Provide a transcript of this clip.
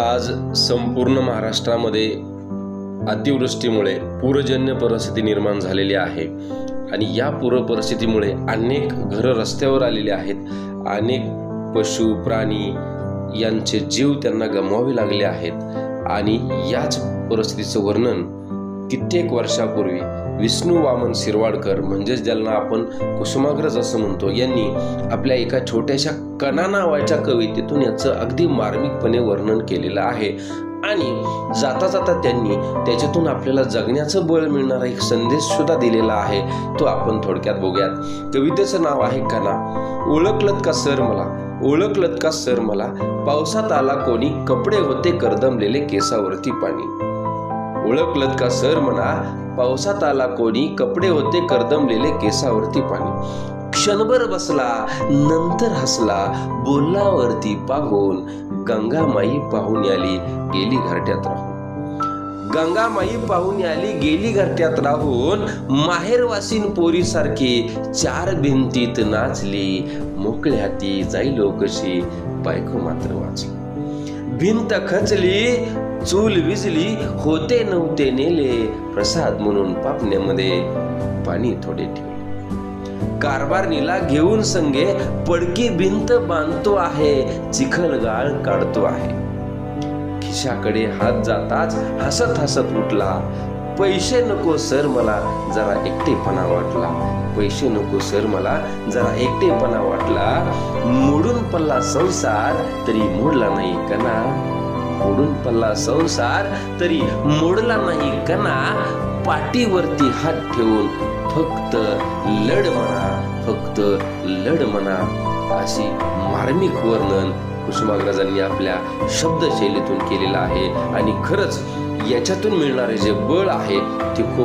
आज संपूर्ण महाराष्ट्रामध्ये अतिवृष्टीमुळे पूरजन्य परिस्थिती निर्माण झालेली आहे. आणि या पूर परिस्थितीमुळे अनेक घरं रस्त्यावर आलेली आहेत. अनेक पशु प्राणी यांचे जीव त्यांना गमवावे लागले आहेत. आणि याच परिस्थितीचं वर्णन कित्येक वर्षापूर्वी विष्णू वामन शिरवाडकर म्हणजेच ज्यांना आपण कुसुमाग्रज असं म्हणतो यांनी आपल्या एका छोट्याशा कणा नावाच्या कवितेतून याचं अगदी मार्मिकपणे वर्णन केलेलं आहे. आणि जाता जाता त्यांनी त्याच्यातून आपल्याला जगण्याचं बळ मिळणारा एक संदेश सुद्धा दिलेला आहे तो आपण थोडक्यात बघूयात. कवितेचं नाव आहे कणा ओळखलत का सर मला? ओळखलत का सर मला? पावसात आला कोणी? कपडे होते करदमलेले केसावरती पाणी. ओळखलत का सर म्हणा? पावसात आला कोणी कपडे होते करदमलेले केसावरती पाणी. क्षणभर बसला नंतर हसला बोललावरती पाहून गंगामाई पाहून आली गेली घरट्यात राहून. गंगामाई पाहून आली गेली घरट्यात राहून माहेरवासीन पोरीसारखी चार भिंतीत नाचली मोकळ्या ती जाईल कशी बायको मात्र वाचली. भिंत खचली चूल विजली होते नव्हते नेले प्रसाद म्हणून पापण्यामध्ये पाणी थोडे ठेवले. कारभारणीला घेऊन संगे पडकी भिंत बांधतो आहे चिखल गाळ काढतो आहे. खिशाकडे हात जाताच हसत हसत उठला पैसे नको सर मला जरा एकटेपणा वाटला. पैसे नको सर. मला जरा एकटेपणा वाटला. मोडून पल्ला संसार तरी मोडला नाही कना मोडून पल्ला संसार तरी मोडला नाही कना पाठीवरती हात ठेवून फक्त लढ म्हणा फक्त लढ म्हणा. अशी मार्मिक वर्णन कुसुमाग्रजांनी आपल्या शब्दशैलीतून केलेलं आहे. आणि खरंच याच्यातून मिळणारे जे बळ आहे ते खूप